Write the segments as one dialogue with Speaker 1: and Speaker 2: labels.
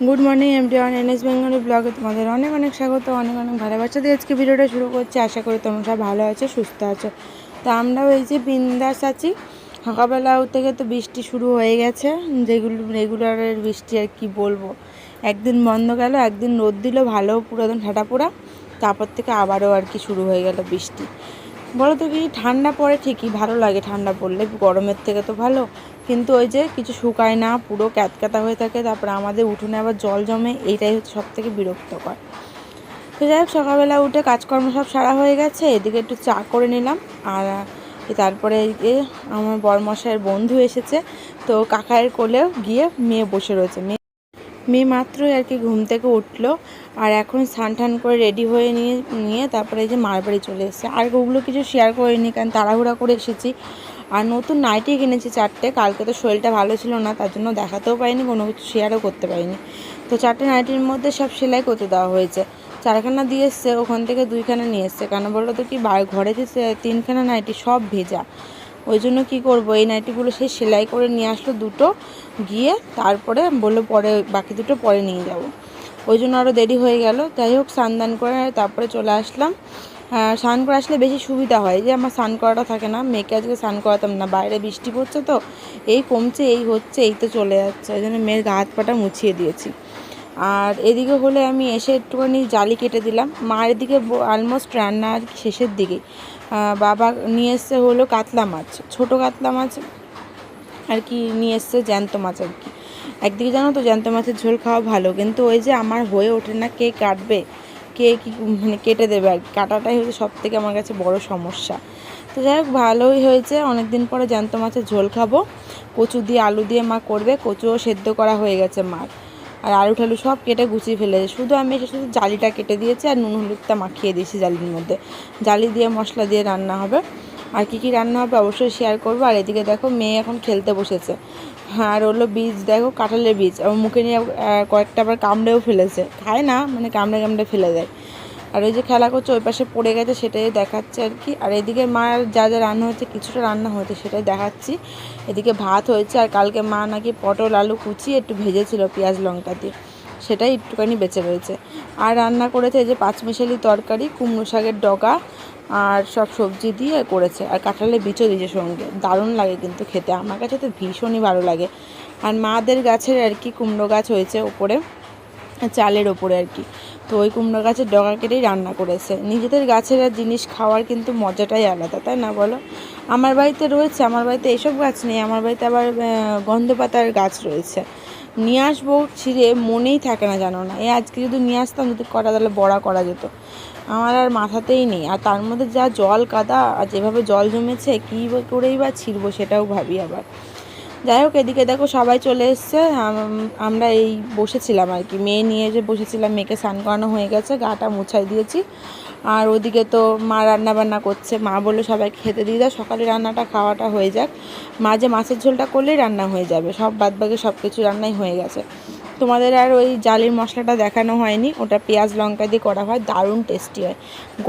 Speaker 1: Good morning MD one NS Bengali ব্লগে তোমাদের অনেক অনেক স্বাগত, অনেক অনেক ভালোবাসা দিয়ে আজকে ভিডিওটা শুরু করছি। আশা করি তোমরা সব ভালো আছো, সুস্থ আছো। তো আমরাও এই যে বিন্দাস আছি। সকালবেলা থেকে তো বৃষ্টি শুরু হয়ে গেছে। যেগুলো রেগুলারের বৃষ্টি আর কি বলব। একদিন বন্ধ গেল, একদিন রোদ দিল, ভালো পুরো একদম ঠাটা পোড়া তারপর থেকে আবারও আর কি শুরু হয়ে গেল বৃষ্টি। বলো তো কি, ঠান্ডা পড়ে ঠিকই, ভালো লাগে ঠান্ডা পড়লে, গরমের থেকে তো ভালো। কিন্তু ওই যে কিছু শুকায় না, পুরো ক্যাতক্যাতা হয়ে থাকে, তারপরে আমাদের উঠোনে আবার জল জমে, এইটাই হচ্ছে সব থেকে বিরক্তকর। তো যাই হোক, সকালবেলা উঠে কাজকর্ম সব সারা হয়ে গেছে, এদিকে একটু চা করে নিলাম, আর তারপরে এই আমার বরমশাইয়ের বন্ধু এসেছে, তো কাকায়ের কোলেও গিয়ে মেয়ে বসে রয়েছে, মেয়ে মেয়ে মাত্রই আর কি ঘুম থেকে উঠল আর এখন স্নান টান করে রেডি হয়ে নিয়ে নিয়ে তারপরে এই যে মার বাড়ি চলে এসেছে। আর ওগুলো কিছু শেয়ার করিনি কারণ তাড়াহুড়া করে এসেছি। আর নতুন নাইটি কিনেছি চারটে। কালকে তো শরীরটা ভালো ছিল না, তার জন্য দেখাতেও পারিনি, কোনো কিছু শেয়ারও করতে পারিনি। তো চারটে নাইটির মধ্যে সব সেলাই করতে দেওয়া হয়েছে। চারখানা দিয়ে এসছে, ওখান থেকে দুইখানা নিয়ে এসছে। কেন বলল তো কি ঘরে যে তিনখানা নাইটি সব ভেজা। ওই জন্য কী করব? এই নাইটিগুলো সে সেলাই করে নিয়ে আসলো দুটো, গিয়ে তারপরে বলল পরে, বাকি দুটো পরে নিয়ে যাব। ওই জন্য আরও দেরি হয়ে গেল। যাই হোক, স্নান দান করে তারপরে চলে আসলাম। স্নান করে আসলে বেশি সুবিধা হয়। যে আমার স্নান করাটা থাকে না, মেয়েকে আজকে স্নান করাতাম না। বাইরে বৃষ্টি পড়ছে তো, এই কমছে, এই হচ্ছে, এই তো চলে যাচ্ছে। ওই জন্য মেয়ের গা হাত পাটা মুছিয়ে দিয়েছি। আর এদিকে হলে আমি এসে একটুখানি জালি কেটে দিলাম। মার এদিকে অলমোস্ট রান্নার শেষের দিকে। বাবা নিয়ে এসছে হলো কাতলা মাছ, ছোট কাতলা মাছ আর কি নিয়ে এসছে জ্যান্ত মাছ আর কি। একদিকে জানো তো জ্যান্ত মাছের ঝোল খাওয়া ভালো, কিন্তু ওই যে আমার হয়ে ওঠে না কে কাটবে, কে কি মানে কেটে দেবে আর কাটাটাই হচ্ছে সব থেকে আমার কাছে বড় সমস্যা। তো যাই হোক, ভালোই হয়েছে। অনেক দিন পরে জ্যান্ত মাছের ঝোল খাব। কচু দিয়ে আলু দিয়ে মা করবে, কচুও সেদ্ধ করা হয়ে গেছে মার। আর আলু ঠালু সব কেটে গুছিয়ে ফেলেছে শুধু আমি শুধু জালিটা কেটে দিয়েছি আর নুন হলুদটা মাখিয়ে দিয়েছি জালির মধ্যে। জালি দিয়ে, মশলা দিয়ে রান্না হবে। আর কী কী রান্না হবে অবশ্যই শেয়ার করব। আর এদিকে দেখো মেয়ে এখন খেলতে বসেছে। আর হলো বীজ, দেখো কাঁঠালের বীজ। আমার মুখে নিয়ে কয়েকটা আবার কামড়েও ফেলেছে। খায় না মানে কামড়ে কামড়ে ফেলে দেয়। আর ওই যে খেলা করছে, ওই পাশে পড়ে গেছে, সেটাই দেখাচ্ছে আর কি। আর এদিকে মা যা যা রান্না হয়েছে কিছুটা রান্না হয়েছে, সেটাই দেখাচ্ছি। এদিকে ভাত হয়েছে, আর কালকে মা নাকি পটল, আলু কুচিয়ে একটু ভেজেছিল পেঁয়াজ, লঙ্কা দিয়ে। সেটাই একটুখানি বেঁচে রয়েছে। আর রান্না করেছে এই যে পাঁচমিশালি তরকারি, কুমড়ো শাকের ডগা, আর সব সবজি দিয়ে করেছে। আর কাঁঠালের বিচও দিয়েছে সঙ্গে। দারুণ লাগে কিন্তু খেতে। আমার কাছে তো ভীষণই ভালো লাগে। আর মাদের গাছের আর কি কুমড়ো গাছ হয়েছে ওপরে। চালের ওপরে আর কি। তো ওই কুমড়ো গাছের ডগা কেটেই রান্না করেছে। নিজেদের গাছের আর জিনিস খাওয়ার কিন্তু মজাটাই আলাদা, তাই না বলো? আমার বাড়িতে রয়েছে, আমার বাড়িতে এসব গাছ নেই, আমার বাড়িতে আবার গন্ধপাতার গাছ রয়েছে। নিয়ে আসব ছিঁড়ে, মনেই থাকে না জানো না। এই আজকে যদি নিয়ে আসতাম, যদি করা তাহলে বড়া করা যেত। আমার আর মাথাতেই নেই। আর তার মধ্যে যা জল কাদা, আর যেভাবে জল জমেছে, কী করেই বা ছিঁড়বো সেটাও ভাবি আবার। যাই হোক, এদিকে দেখো সবাই চলে এসছে। আমরা এই বসেছিলাম আর কি। মেয়ে নিয়ে যে বসেছিলাম, মেয়েকে স্নান করানো হয়ে গেছে, গাটা মুছাই দিয়েছি। আর ওদিকে তো মা রান্না বান্না করছে। মা বলল সবাইকে খেতে দিয়ে দাও, সকালে রান্নাটা, খাওয়াটা হয়ে যাক। মা যে মাছের ঝোলটা করলেই রান্না হয়ে যাবে। সব বাদবাকি সব কিছু রান্নাই হয়ে গেছে। তোমাদের আর ওই জালির মশলাটা দেখানো হয়নি। ওটা পেঁয়াজ, লঙ্কা দিয়ে করা হয়। দারুণ টেস্টি হয়।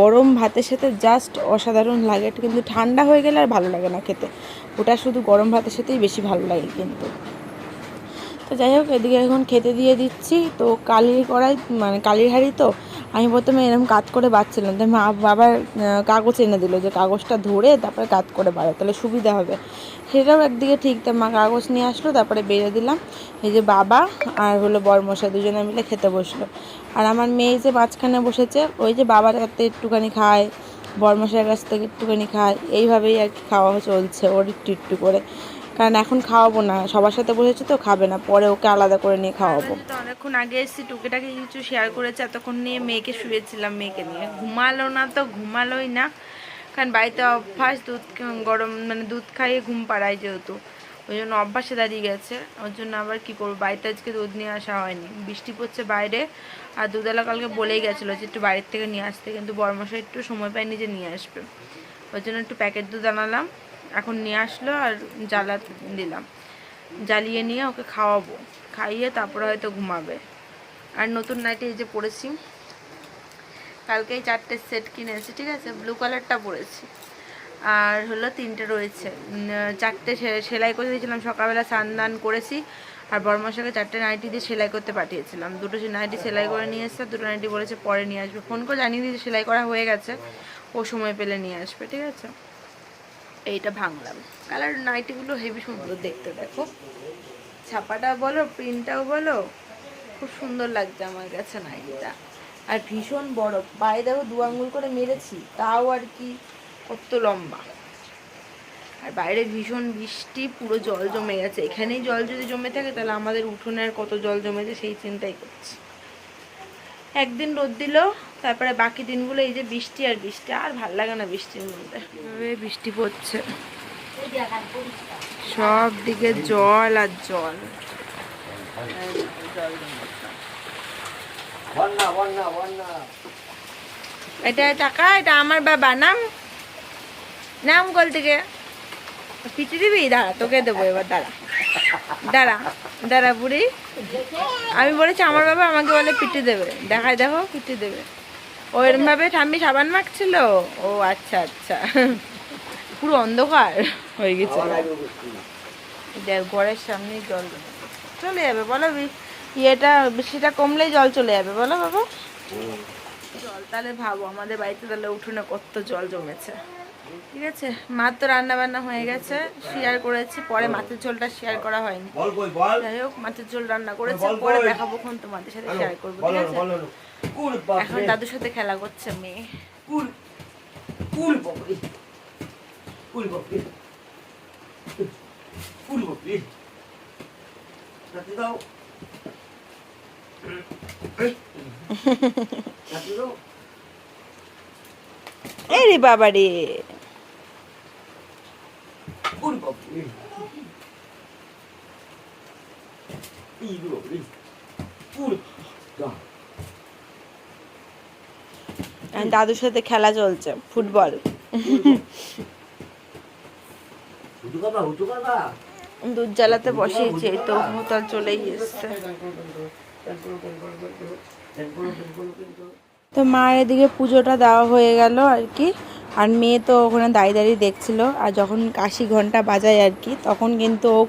Speaker 1: গরম ভাতের সাথে জাস্ট অসাধারণ লাগে। কিন্তু ঠান্ডা হয়ে গেলে আর ভালো লাগে না খেতে। ওটা শুধু গরম ভাতের সাথেই বেশি ভালো লাগে কিন্তু। তো যাই হোক, এদিকে এখন খেতে দিয়ে দিচ্ছি। তো কালির কড়াই মানে কালির হাঁড়ি তো আমি প্রথমে এরকম কাত করে বাঁচছিলাম তো মা বাবার কাগজ এনে দিল যে কাগজটা ধরে তারপরে কাত করে বাড়ো তাহলে সুবিধা হবে। সেটাও একদিকে ঠিক, তা মা কাগজ নিয়ে আসলো, তারপরে বেড়ে দিলাম। এই যে বাবা আর হলো বরমশা দুজনে মিলে খেতে বসল। আর আমার মেয়ে যে মাঝখানে বসেছে, ওই যে বাবার হাতে একটুখানি খায়, বরমশাইয়ের কাছ থেকে একটুখানি খায়, এইভাবেই আর কি খাওয়া চলছে, ওর একটু একটু করে। কারণ এখন খাওয়াবো না, সবার সাথে বসেছে তো, খাবে না, পরে ওকে আলাদা করে নিয়ে খাওয়াবো। অনেকক্ষণ আগে এসেছি, টুকিটাকি কিছু শেয়ার করেছে, এতক্ষণ নিয়ে মেয়েকে শুয়েছিলাম, মেয়েকে নিয়ে। ঘুমালো না তো, ঘুমালোই না, কারণ বাড়িতে অভ্যাস, দুধ গরম মানে দুধ খাইয়ে ঘুম পাড়ায় যেহেতু। ওই জন্য অভ্যাসে দাঁড়িয়ে গেছে, ওর জন্য আবার কি করব, বাড়িতে আজকে দুধ নিয়ে আসা হয়নি। বৃষ্টি পড়ছে বাইরে, আর দুধওয়ালা কালকে বলেই গেছিল যে একটু বাইরের থেকে নিয়ে আসতে, কিন্তু বরমশাই একটু সময় পায়নি যে নিয়ে আসবে। ওই জন্য একটু প্যাকেট দুধ আনালাম এখন নিয়ে আসলো আর জ্বালা দিলাম। জ্বালিয়ে নিয়ে ওকে খাওয়াবো। খাইয়ে তারপরে হয়তো ঘুমাবে। আর নতুন নাইটি এই যে পরেছি কালকেই চারটে সেট কিনে কিনেছি, ঠিক আছে? ব্লু কালারটা পরেছি আর হলো তিনটে রয়েছে। চারটে সেলাই করে দিয়েছিলাম। সকালবেলা স্নান দান করেছি। আর বড়মাসাকে চারটে নাইটি দিয়ে সেলাই করতে পাঠিয়েছিলাম। দুটো নাইটি সেলাই করে নিয়ে এসছে, দুটো নাইটি বলেছে পরে নিয়ে আসবে। ফোন করে জানিয়ে দিয়েছে, সেলাই করা হয়ে গেছে। ও সময় পেলে নিয়ে আসবে, ঠিক আছে? এইটা ভাঙলাম। কালার নাইটিগুলো হেভি সুন্দর দেখতে, দেখো। ছাপাটা বলো প্রিন্টটাও বলো, খুব সুন্দর লাগছে আমার কাছে নাইটিটা আর ভীষণ বড়। বাইরে দেখো দু আঙ্গুল করে মেরেছি, তাও আর কি কত লম্বা। আর বাইরে ভীষণ বৃষ্টি, পুরো জল জমে গেছে। এখানেই জল যদি জমে থাকে, তাহলে আমাদের উঠোনে আর কত জল জমেছে সেই চিন্তাই করছি। একদিন রোদ দিল তারপরে বাকি দিনগুলো এই যে বৃষ্টি আর বৃষ্টি আর ভালো লাগে না বৃষ্টির মধ্যে। এভাবে বৃষ্টি পড়ছে। সব দিকে জল আর জল। এটা টাকা এটা আমার বাবা। নাম? নাম কল থেকে পিটি দিবি? দাঁড়া তোকে দেবো এবার দাঁড়া। দাঁড়া। দাঁড়া বুড়ি। আমি বলেছি আমার বাবা আমাকে বলে পিটি দেবে। দেখাই দেখো পিটি দেবে। ও এরম ভাবে ঠাম্মি সাবান মাখছিল। ও আচ্ছা আচ্ছা। পুরো অন্ধকার হয়ে গেছে। দেখ ঘরের সামনেই জল। চলে যাবে বলো ইয়েটা বৃষ্টিটা কমলেই জল চলে যাবে বলো বাবা। জল তাহলে ভাবো আমাদের বাড়িতে তাহলে উঠোনে কত জল জমেছে। ঠিক আছে? মার তো রান্না বান্না হয়ে গেছে শেয়ার করেছি পরে মাছের ঝোলটা শেয়ার করা হয়নি।
Speaker 2: বল কই বল।
Speaker 1: যাই হোক মাছের ঝোল রান্না করেছে পরে দেখাবো কোন তোমাদের সাথে শেয়ার করব ঠিক
Speaker 2: বলো
Speaker 1: আছে?
Speaker 2: বলো কুল বাপ
Speaker 1: এখন দাদুর সাথে খেলা করছে মেয়ে।
Speaker 2: কুল কুল বাপরে। কুল বাপরে। কুল বাপরে। রাতে দাও। রাতে দাও।
Speaker 1: এই রে বাবা রে দাদুর সাথে খেলা চলছে, ফুটবল। দুধ জ্বালাতে বসিয়েছে তো হোতাল চলেই এসছে। তো মায়ের এদিকে পুজোটা দেওয়া হয়ে গেল আর কি। আর মেয়ে তো ওখানে দাঁড়িয়ে দাঁড়িয়ে দেখছিল, আর যখন কাশি ঘণ্টা বাজায় আর কি, তখন কিন্তু ও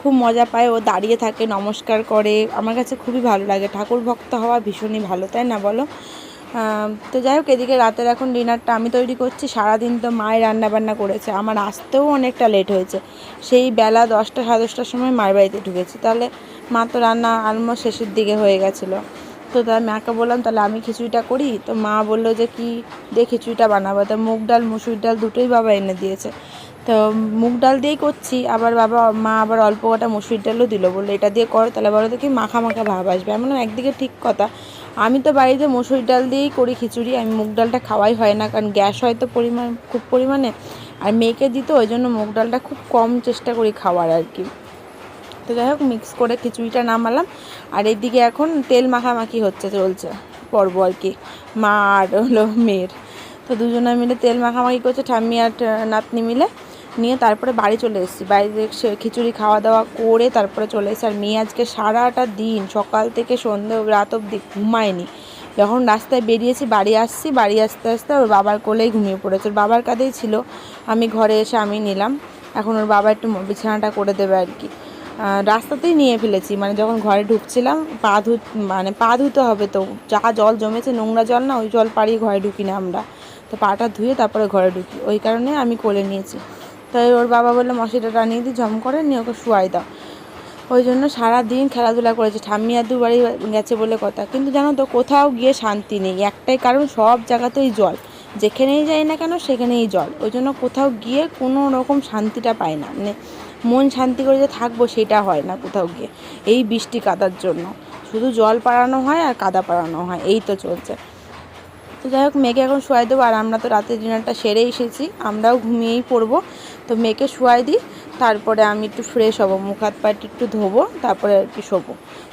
Speaker 1: খুব মজা পায়, ও দাঁড়িয়ে থাকে, নমস্কার করে। আমার কাছে খুবই ভালো লাগে। ঠাকুর ভক্ত হওয়া ভীষণই ভালো, তাই না বলো? তো যাই হোক, এদিকে রাতের এখন ডিনারটা আমি তৈরি করছি। সারাদিন তো মায়ের রান্না বান্না করেছে। আমার আসতেও অনেকটা লেট হয়েছে। সেই বেলা দশটা, সাড়ে দশটার সময় মায়ের বাড়িতে ঢুকেছি। তাহলে মা তো রান্না অলমোস্ট শেষের দিকে হয়ে গেছিল। তো তাই মাকে বললাম, তাহলে আমি খিচুড়িটা করি? তো মা বলল যে, কি? দিয়ে খিচুড়িটা বানাবো। তো মুগ ডাল, মুসুর ডাল দুটোই বাবা এনে দিয়েছে। তো মুগ ডাল দিয়েই করছি, আবার বাবা, মা আবার অল্প কটা মুসুর ডালও দিল। বলল, এটা দিয়ে করো, তাহলে বলো দেখি মাখা মাখা ভাব আসবে। এমন একদিকে ঠিক কথা। আমি তো বাড়িতে মুসুর ডাল দিয়েই করি খিচুড়ি, আমি মুগ ডালটা খাওয়াই হয় না, কারণ গ্যাস হয় তো পরিমাণ, খুব পরিমাণে। আর মেয়েকে দিত, ওই জন্য মুগ ডালটা খুব কম চেষ্টা করি খাওয়ার আর কি। তো যাই হোক মিক্স করে খিচুড়িটা নামালাম। আর এদিকে এখন তেল মাখামাখি হচ্ছে, চলছে পর্ব আর কি। মা আর হলো মেয়ের। তো দুজনে মিলে তেল মাখামাখি করছে, ঠাম্মি আর নাতনি মিলে। নিয়ে তারপরে বাড়ি চলে এসেছি। বাড়িতে খিচুড়ি খাওয়া দাওয়া করে তারপরে চলে এসেছি। আর মেয়ে আজকে সারাটা দিন, সকাল থেকে সন্ধে রাত অবধি ঘুমায়নি। যখন রাস্তায় বেরিয়েছি, বাড়ি আসছি, বাড়ি আসতে আসতে ওর বাবার কোলেই ঘুমিয়ে পড়েছে। ওর বাবার কাঁধেই ছিল। আমি ঘরে এসে আমি নিলাম। এখন ওর বাবা একটু বিছানাটা করে দেবে আর কি। রাস্তাতেই নিয়ে ফেলেছি। মানে যখন ঘরে ঢুকছিলাম, পা ধু মানে পা ধুতে হবে তো, যা জল জমেছে, নোংরা জল না, ওই জল পাড়িয়ে ঘরে ঢুকি না আমরা। তো পাটা ধুয়ে তারপরে ঘরে ঢুকি। ওই কারণে আমি কোলে নিয়েছি। তাই ওর বাবা বলল মশিটা টানিয়ে দিই জম করে, নিয়ে ওকে শুয়াই দাও। ওই জন্য সারাদিন খেলাধুলা করেছে। ঠাম্মি আর দুবারই গেছে বলে কথা। কিন্তু জানো তো, কোথাও গিয়ে শান্তি নেই। একটাই কারণ, সব জায়গাতেই জল। যেখানেই যাই না কেন, সেখানেই জল। ওই জন্য কোথাও গিয়ে কোনো রকম শান্তিটা পায় না। মানে মন শান্তি করে যে থাকব সেটা হয় না কোথাও গিয়ে। এই বৃষ্টি কাদার জন্য। শুধু জল পাড়ানো হয় আর কাদা পাড়ানো হয়, এই তো চলছে। তো যাই হোক, মেয়েকে এখন শোয়াই দেবো। আর আমরা তো রাতের ডিনারটা সেরে এসেছি। আমরাও ঘুমিয়েই পড়ব। তো মেয়েকে শোয়াই দিই। তারপরে আমি একটু ফ্রেশ হব। মুখ হাত পাটি একটু ধোবো। তারপরে আর কি শোবো।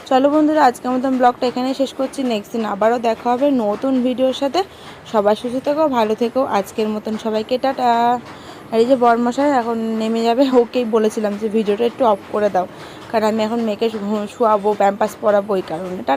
Speaker 1: চলো বন্ধুরা, আজকের মতন ব্লগটা এখানেই শেষ করছি। নেক্সট দিন আবারও দেখা হবে নতুন ভিডিওর সাথে। সবাই সুস্থ থেকো, ভালো থেকো। আজকের মতন সবাইকে টাটা। আর এই যে বরমশাই এখন নেমে যাবে, ওকেই বলেছিলাম যে ভিডিওটা একটু অফ করে দাও। কারণ আমি এখন মেয়েকে শুয়াবো প্যাম্পাস পরাবো ওই কারণে।